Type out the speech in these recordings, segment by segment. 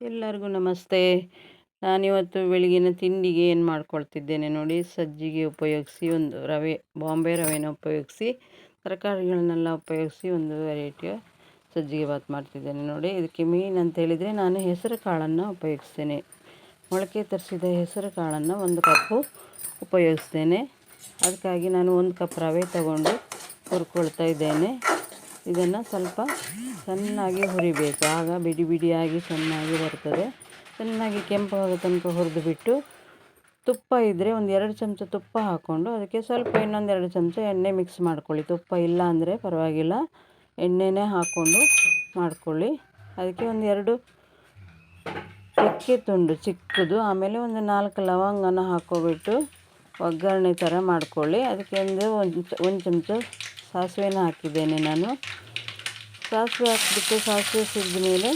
ಎಲ್ಲರಿಗೂ ನಮಸ್ತೆ. ನಾನಿವತ್ತು ಬೆಳಗಿನ ತಿಂಡಿಗೆ ಏನು ಮಾಡ್ಕೊಳ್ತಿದ್ದೇನೆ ನೋಡಿ, ಸಜ್ಜಿಗೆ ಉಪಯೋಗಿಸಿ ಒಂದು ರವೆ, ಬಾಂಬೆ ರವೆನ ಉಪಯೋಗಿಸಿ, ತರಕಾರಿಗಳನ್ನೆಲ್ಲ ಉಪಯೋಗಿಸಿ ಒಂದು ವೆರೈಟಿಯ ಸಜ್ಜಿಗೆ ಭಾತ್ ಮಾಡ್ತಿದ್ದೇನೆ ನೋಡಿ. ಇದಕ್ಕೆ ಮೀನ್ ಅಂತ ಹೇಳಿದರೆ ನಾನು ಹೆಸರು ಕಾಳನ್ನು ಉಪಯೋಗಿಸ್ತೇನೆ. ಮೊಳಕೆ ತರಿಸಿದ ಹೆಸರು ಕಾಳನ್ನು ಒಂದು ಕಪ್ಪು ಉಪಯೋಗಿಸ್ತೇನೆ. ಅದಕ್ಕಾಗಿ ನಾನು ಒಂದು ಕಪ್ ರವೆ ತಗೊಂಡು ಹುರ್ಕೊಳ್ತಾ ಇದ್ದೇನೆ. ಇದನ್ನು ಸ್ವಲ್ಪ ಚೆನ್ನಾಗಿ ಹುರಿಬೇಕು. ಆಗ ಬಿಡಿ ಬಿಡಿಯಾಗಿ ಚೆನ್ನಾಗಿ ಬರ್ತದೆ. ಚೆನ್ನಾಗಿ ಕೆಂಪಾಗೋ ತನಕ ಹುರಿದು ಬಿಟ್ಟು ತುಪ್ಪ ಇದ್ದರೆ ಒಂದು ಎರಡು ಚಮಚ ತುಪ್ಪ ಹಾಕ್ಕೊಂಡು ಅದಕ್ಕೆ ಸ್ವಲ್ಪ ಇನ್ನೊಂದು ಎರಡು ಚಮಚ ಎಣ್ಣೆ ಮಿಕ್ಸ್ ಮಾಡ್ಕೊಳ್ಳಿ. ತುಪ್ಪ ಇಲ್ಲ ಅಂದರೆ ಪರವಾಗಿಲ್ಲ. ಎಣ್ಣೆನೇ ಹಾಕ್ಕೊಂಡು ಮಾಡ್ಕೊಳ್ಳಿ. ಅದಕ್ಕೆ ಒಂದು ಎರಡು ಚಕ್ಕೆ ತುಂಡು ಚಿಕ್ಕದು, ಆಮೇಲೆ ಒಂದು ನಾಲ್ಕು ಲವಂಗನ ಹಾಕ್ಕೊಬಿಟ್ಟು ಒಗ್ಗರಣೆ ಥರ ಮಾಡ್ಕೊಳ್ಳಿ. ಅದಕ್ಕೆ ಒಂದು ಒಂದು ಚಮಚ ಸಾಸಿವೆನ ಹಾಕಿದ್ದೇನೆ ನಾನು. ಸಾಸಿವೆ ಹಾಕಿಬಿಟ್ಟು ಸಾಸಿವೆ ಸಿಡಿದ ಮೇಲೆ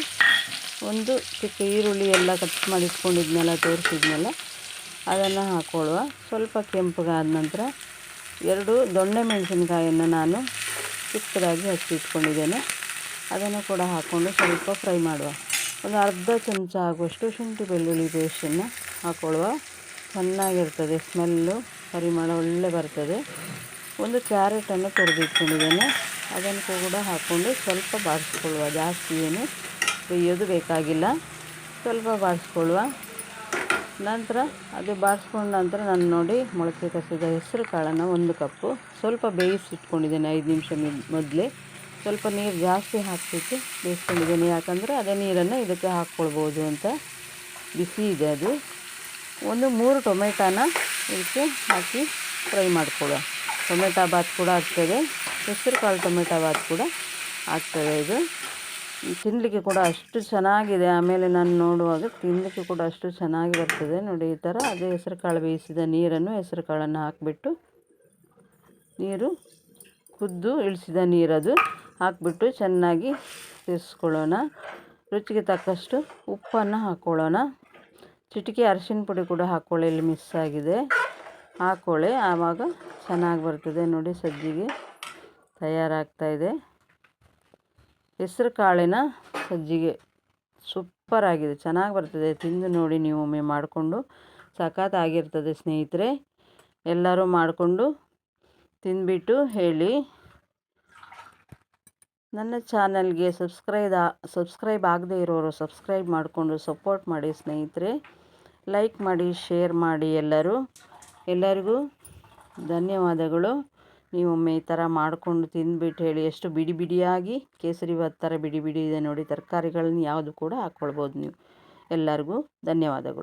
ಒಂದು ಚಿಕ್ಕ ಈರುಳ್ಳಿ ಎಲ್ಲ ಕಟ್ ಮಾಡಿ ತೋರಿಸಿದ್ಮೇಲೆ ಅದನ್ನು ಹಾಕ್ಕೊಳ್ಳುವ ಸ್ವಲ್ಪ ಕೆಂಪಗಾದ ನಂತರ ಎರಡು ದೊಣ್ಣೆ ಮೆಣಸಿನಕಾಯಿಯನ್ನು ನಾನು ಚಿಕ್ಕದಾಗಿ ಹಚ್ಚಿ ಇಟ್ಕೊಂಡಿದ್ದೇನೆ ಅದನ್ನು ಕೂಡ ಹಾಕ್ಕೊಂಡು ಸ್ವಲ್ಪ ಫ್ರೈ ಮಾಡುವ. ಒಂದು ಅರ್ಧ ಚಮಚ ಆಗುವಷ್ಟು ಶುಂಠಿ ಬೆಳ್ಳುಳ್ಳಿ ಪೇಸ್ಟನ್ನು ಹಾಕ್ಕೊಳ್ಳುವ ಚೆನ್ನಾಗಿರ್ತದೆ, ಸ್ಮೆಲ್ಲು, ಪರಿಮಳ ಒಳ್ಳೆ ಬರ್ತದೆ. ಒಂದು ಕ್ಯಾರೆಟನ್ನು ತುರಿದಿಟ್ಕೊಂಡಿದ್ದೇನೆ ಅದನ್ನು ಕೂಡ ಹಾಕ್ಕೊಂಡು ಸ್ವಲ್ಪ ಬಾರಿಸ್ಕೊಳ್ಳುವ. ಜಾಸ್ತಿ ಏನು ಬೇಯೋದು ಬೇಕಾಗಿಲ್ಲ. ಸ್ವಲ್ಪ ಬಾರಿಸ್ಕೊಳ್ಳುವ. ನಂತರ ಅದು ಬಾರಿಸ್ಕೊಂಡ ನಂತರ ನಾನು ನೋಡಿ ಮೊಳಕೆ ಕಸಿದ ಹೆಸರು ಕಾಳನ್ನು ಒಂದು ಕಪ್ಪು. ಸ್ವಲ್ಪ ಬೇಯಿಸಿಟ್ಕೊಂಡಿದ್ದೇನೆ ಐದು ನಿಮಿಷ ಮೊದಲೇ. ಸ್ವಲ್ಪ ನೀರು ಜಾಸ್ತಿ ಹಾಕಿಬಿಟ್ಟು ಬೇಯಿಸ್ಕೊಂಡಿದ್ದೇನೆ. ಯಾಕಂದರೆ ಅದೇ ನೀರನ್ನು ಇದಕ್ಕೆ ಹಾಕ್ಕೊಳ್ಬೋದು ಅಂತ ಬಿಸಿ ಇದೆ ಅದು. ಒಂದು ಮೂರು ಟೊಮೆಟೊನ ಇದಕ್ಕೆ ಹಾಕಿ ಫ್ರೈ ಮಾಡ್ಕೊಳ್ಳುವ. ಟೊಮೆಟೊ ಬಾತ್ ಕೂಡ ಆಗ್ತದೆ. ಹೆಸರು ಕಾಳು ಟೊಮೆಟೊ ಬಾತ್ ಕೂಡ ಆಗ್ತದೆ ಇದು. ತಿನ್ನಲಿಕ್ಕೆ ಕೂಡ ಅಷ್ಟು ಚೆನ್ನಾಗಿದೆ. ಆಮೇಲೆ ನಾನು ನೋಡುವಾಗ ತಿನ್ನಲಿಕ್ಕೆ ಕೂಡ ಅಷ್ಟು ಚೆನ್ನಾಗಿ ಬರ್ತದೆ. ನೋಡಿ, ಈ ಥರ ಅದೇ ಹೆಸರು ಕಾಳು ಬೇಯಿಸಿದ ನೀರನ್ನು ಹೆಸರು ಕಾಳನ್ನು ಹಾಕಿಬಿಟ್ಟು ನೀರು ಕುದ್ದು ಇಳಿಸಿದ ನೀರದು ಹಾಕಿಬಿಟ್ಟು ಚೆನ್ನಾಗಿ ಸೇರಿಸ್ಕೊಳ್ಳೋಣ. ರುಚಿಗೆ ತಕ್ಕಷ್ಟು ಉಪ್ಪನ್ನು ಹಾಕ್ಕೊಳ್ಳೋಣ. ಚಿಟಿಕೆ ಅರಿಶಿನ ಪುಡಿ ಕೂಡ ಹಾಕ್ಕೊಳ್ಳಿ ಮಿಸ್ ಆಗಿದೆ. ಹಾಕ್ಕೊಳ್ಳಿ ಆವಾಗ ಚೆನ್ನಾಗಿ ಬರ್ತದೆ ನೋಡಿ, ಸಜ್ಜಿಗೆ ತಯಾರಾಗ್ತಾಯಿದೆ ಹೆಸ್ರು ಕಾಳಿನ ಸಜ್ಜಿಗೆ ಸೂಪರಾಗಿದೆ ಚೆನ್ನಾಗಿ ಬರ್ತದೆ. ತಿಂದು ನೋಡಿ ನೀವು ಒಮ್ಮೆ ಮಾಡಿಕೊಂಡು ಸಖತ್ತಾಗಿರ್ತದೆ ಸ್ನೇಹಿತರೆ. ಎಲ್ಲರೂ ಮಾಡಿಕೊಂಡು ತಿಂದುಬಿಟ್ಟು ಹೇಳಿ. ನನ್ನ ಚಾನಲ್ಗೆ ಸಬ್ಸ್ಕ್ರೈಬ್ ಸಬ್ಸ್ಕ್ರೈಬ್ ಆಗದೇ ಇರೋರು ಸಬ್ಸ್ಕ್ರೈಬ್ ಮಾಡಿಕೊಂಡು ಸಪೋರ್ಟ್ ಮಾಡಿ ಸ್ನೇಹಿತರೆ. ಲೈಕ್ ಮಾಡಿ, ಶೇರ್ ಮಾಡಿ ಎಲ್ಲರೂ. ಎಲ್ಲರಿಗೂ ಧನ್ಯವಾದಗಳು. ನೀವೊಮ್ಮೆ ಈ ಥರ ಮಾಡಿಕೊಂಡು ತಿಂದ್ಬಿಟ್ಟು ಹೇಳಿ, ಎಷ್ಟು ಬಿಡಿ ಬಿಡಿಯಾಗಿ ಕೇಸರಿ ಭಾತ್ ಥರ ಬಿಡಿ ಬಿಡಿ ಇದೆ ನೋಡಿ, ತರಕಾರಿಗಳನ್ನ ಯಾವುದು ಕೂಡ ಹಾಕ್ಕೊಳ್ಬೋದು ನೀವು. ಎಲ್ಲರಿಗೂ ಧನ್ಯವಾದಗಳು.